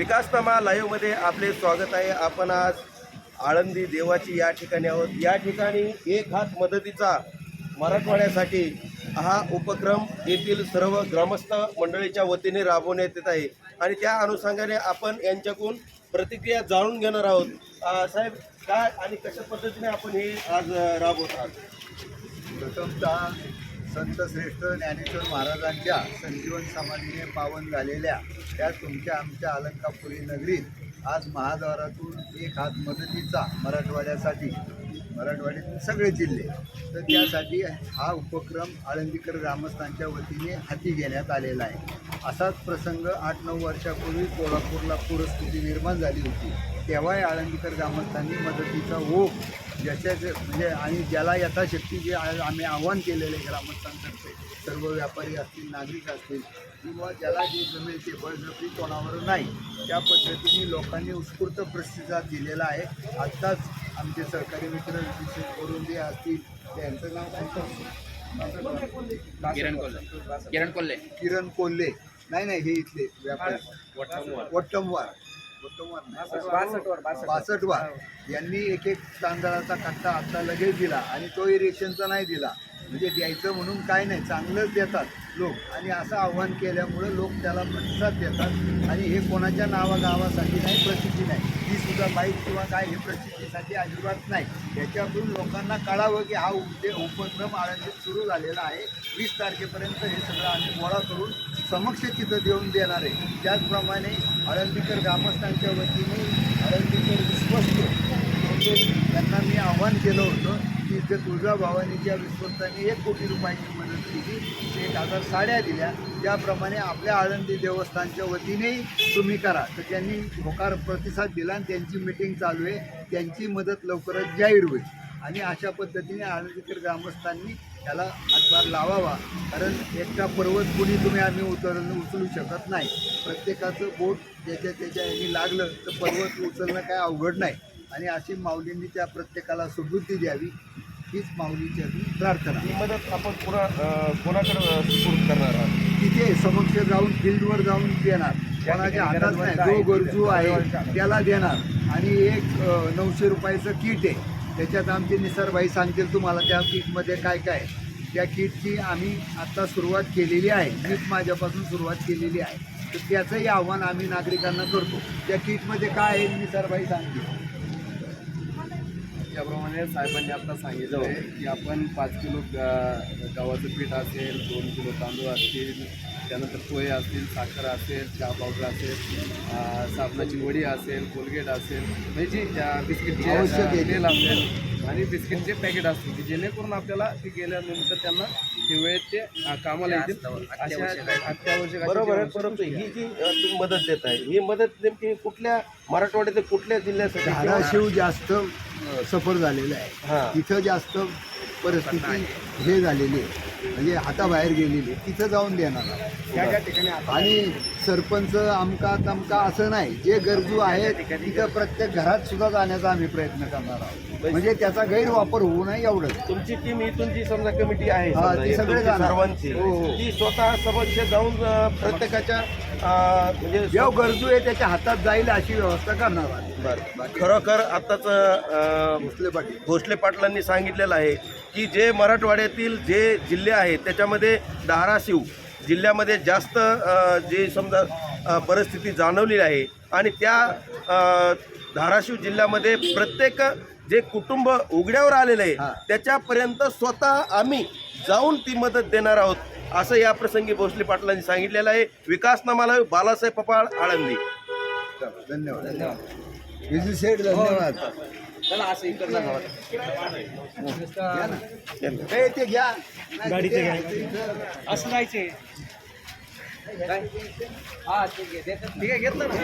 विकासनामा लाईव्हमध्ये आपले स्वागत आहे. आपण आज आळंदी देवाची या ठिकाणी आहोत. या ठिकाणी एक हात मदतीचा मराठवाड्यासाठी हा उपक्रम येथील सर्व ग्रामस्थ मंडळीच्या वतीने राबवण्यात येत आहे. आणि त्या अनुषंगाने आपण यांच्याकडून प्रतिक्रिया जाणून घेणार आहोत. साहेब काय आणि कशा पद्धतीने आपण हे आज राबवत आहात? प्रथमतः संत श्रेष्ठ ज्ञानेश्वर महाराजांच्या संजीवन समाधीने पावन झालेल्या त्या तुमच्या आमच्या अलंकापुरी नगरीत आज महाद्वारातून एक हात मदतीचा मराठवाड्यासाठी मराठवाड्यातील सगळे जिल्हे तर त्यासाठी हा उपक्रम आळंदीकर ग्रामस्थांच्या वतीने हाती घेण्यात आलेला आहे. असाच प्रसंग आठ नऊ वर्षापूर्वी कोल्हापूरला पूरस्थिती निर्माण झाली होती. तेव्हाही आळंदीकर ग्रामस्थांनी मदतीचा ओघ ज्याच्या म्हणजे आणि ज्याला यथाशक्ती जे आम्ही आव्हान केलेले ग्रामस्थांतर्फे सर्व व्यापारी असतील नागरिक असतील किंवा ज्याला जे जमेल ते बळजबरी कोणावर नाही त्या पद्धतीने लोकांनी उत्स्फूर्त प्रतिसाद दिलेला आहे. आत्ताच आमचे सहकारी मित्र विशेष करून जे असतील त्यांचं नाव? किरण कोल्हे. किरण कोल्हे. किरण कोल्हे. नाही नाही हे इथले व्यापारी. वट्टमवार. वट्टमवार यांनी एक एक तांदळाचा कट्टा आता लगेच दिला आणि तोही रेशनचा नाही दिला. म्हणजे द्यायचं म्हणून काय नाही चांगलंच देतात लोक. आणि असं आव्हान केल्यामुळं लोक त्याला प्रतिसाद देतात. आणि हे कोणाच्या नावागावासाठी नाही प्रसिद्धी नाही. ही सुद्धा बाईक किंवा काय हे प्रसिद्धीसाठी अजिबात नाही. त्याच्यातून लोकांना कळावं की हा उद्दे उपक्रम आळंदीत सुरू झालेला आहे. वीस तारखेपर्यंत हे सगळं आम्ही गोळा करून समक्ष तिथं देऊन देणार आहे. त्याचप्रमाणे आळंदीकर ग्रामस्थांच्या वतीने आळंदीकर विश्वस्त म्हणजे त्यांना मी आव्हान केलं होतं की जे तुळजाभवानीच्या विश्वस्तांनी एक कोटी रुपयाची मदत केली. ते एक हजार साड्या दिल्या. त्याप्रमाणे आपल्या आळंदी देवस्थानच्या वतीनेही तुम्ही करा. तर त्यांनी होकार प्रतिसाद दिला आणि त्यांची मिटिंग चालू आहे. त्यांची मदत लवकरच जाहीर होईल. आणि अशा पद्धतीने आळंदीकर ग्रामस्थांनी त्याला हातभार लावावा. कारण एकटा पर्वत कुणी तुम्ही आम्ही उतर उचलू शकत नाही. प्रत्येकाचं बोट ज्याच्या त्याच्या यांनी लागलं तर पर्वत उचलणं काय अवघड नाही. आणि अशी माऊलींनी त्या प्रत्येकाला सुबुद्धी द्यावी हीच माऊलीची आधी प्रार्थना. ही मदत आपण अ, कोणाकडे सुपूर्द करणार आहात? तिथे समक्ष जाऊन फील्डवर जाऊन देणार. कोणाच्या हातात नाही. जो गरजू आहे. त्याला देणार. आणि एक अ, नऊशे रुपयाचं किट आहे. त्याच्यात आमचे निसरबाई सांगतील तुम्हाला त्या किटमध्ये काय काय. त्या किटची आम्ही आत्ता सुरुवात केलेली आहे. मीच माझ्यापासून सुरुवात केलेली आहे. तर त्याचंही आव्हान आम्ही नागरिकांना करतो. त्या किटमध्ये काय आहे निसरबाई सांगतील. त्याप्रमाणे साहेबांनी आता सांगितलं आहे की आपण पाच किलो गव्हाचं पीठ असेल दोन किलो तांदूळ असतील त्यानंतर पोहे असतील साखर असेल चहा पावडर असेल साबणाची वडी असेल कोलगेट असेल म्हणजे जी बिस्किटचे तेल असेल आणि बिस्किटचे पॅकेट असतील की जेणेकरून आपल्याला ते गेल्यानंतर त्यांना ते वेळेत ते कामाला येतील. अशा अत्यावश्यक बरोबर आहे परंतु ही जी तुम्ही मदत देत आहे ही मदत नेमकी कुठल्या मराठवाड्यातील कुठल्या जिल्ह्यासाठी धाराशिव जास्त सफर झालेलं हा. आहे तिथं जास्त परिस्थिती हे झालेली आहे. म्हणजे हाताबाहेर गेलेली आहे. तिथं जाऊन देणार. आणि सरपंच आमका तमका असं नाही जे गरजू आहेत तिथं प्रत्येक घरात सुद्धा जाण्याचा आम्ही प्रयत्न करणार आहोत म्हणजे त्याचा गैरवापर होऊ नये एवढंच तुमची टीम इथून जी समजा कमिटी आहे हा, समजा, ती सगळे तुमची जाणार. सर्वांची हो, हो. ती स्वतः समक्ष जाऊन अ, प्रत्येकाच्या अ, म्हणजे जेव गरजू आहे त्याच्या हातात जाईल अशी व्यवस्था करणार आहोत बरं. खरोखर आताच भोसले पाटील भोसले पाटलांनी सांगितलेलं आहे की जे मराठवाड्यातील जे जिल्हे आहेत त्याच्यामध्ये धाराशिव जिल्ह्यामध्ये जास्त जे समजा परिस्थिती जाणवलेली आहे. आणि त्या धाराशिव जिल्ह्यामध्ये प्रत्येक जे कुटुंब उघड्यावर आलेलं आहे. त्याच्यापर्यंत स्वतः आम्ही जाऊन ती मदत देणार आहोत असं या प्रसंगी भोसले पाटलांनी सांगितलेलं आहे. विकासनामाला बालासाहेब पपाळ आळंदी. धन्यवाद. धन्यवाद. चला असं इकडनं गावात घ्या ना. ए, ते घ्या. गाडीचे घ्या असं जायचे हा ठीक आहे. देतात. ठीक आहे घेतलं ना.